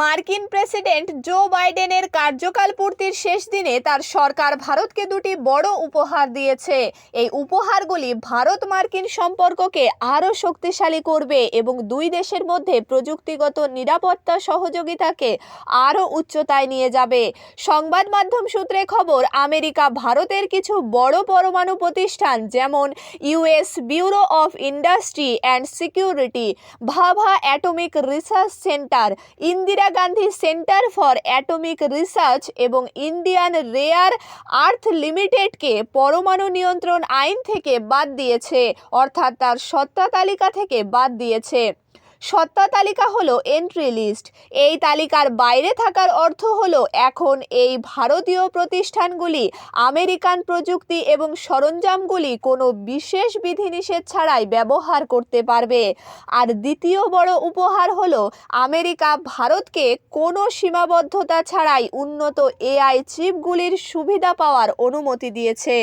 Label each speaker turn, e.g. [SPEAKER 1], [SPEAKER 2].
[SPEAKER 1] মার্কিন president Joe বাইডেনের কার্যকাল পূর্তির শেষ দিনে তার সরকার ভারতকে দুটি বড় উপহার দিয়েছে। এই উপহারগুলি ভারত মার্কিন সম্পর্ককে আরও শক্তিশালী করবে এবং দুই দেশের মধ্যে প্রযুক্তিগত নিরাপত্তা সহযোগিতাকে আরও উচ্চতায় নিয়ে যাবে। সংবাদ মাধ্যম সূত্রে খবর, আমেরিকা ভারতের কিছু বড় পরমাণু প্রতিষ্ঠান যেমন US bureau of industry and security, Bhabha atomic research centre, Indira Gandhi centre for atomic research এবং ইন্ডিয়ান রেয়ার আর্থ লিমিটেডকে পরমাণু নিয়ন্ত্রণ আইন থেকে বাদ দিয়েছে, অর্থাৎ তার সত্তা তালিকা থেকে বাদ দিয়েছে। সত্তা তালিকা হলো এন্ট্রি লিস্ট এই তালিকার বাইরে থাকার অর্থ হলো এখন এই ভারতীয় প্রতিষ্ঠানগুলি, আমেরিকান প্রযুক্তি এবং সরঞ্জামগুলি কোনো বিশেষ বিধিনিষেধ ছাড়াই ব্যবহার করতে পারবে। আর দ্বিতীয় বড় উপহার হলো আমেরিকা ভারতকে কোনো সীমাবদ্ধতা ছাড়াই উন্নত এআই চিপগুলির সুবিধা পাওয়ার অনুমতি দিয়েছে।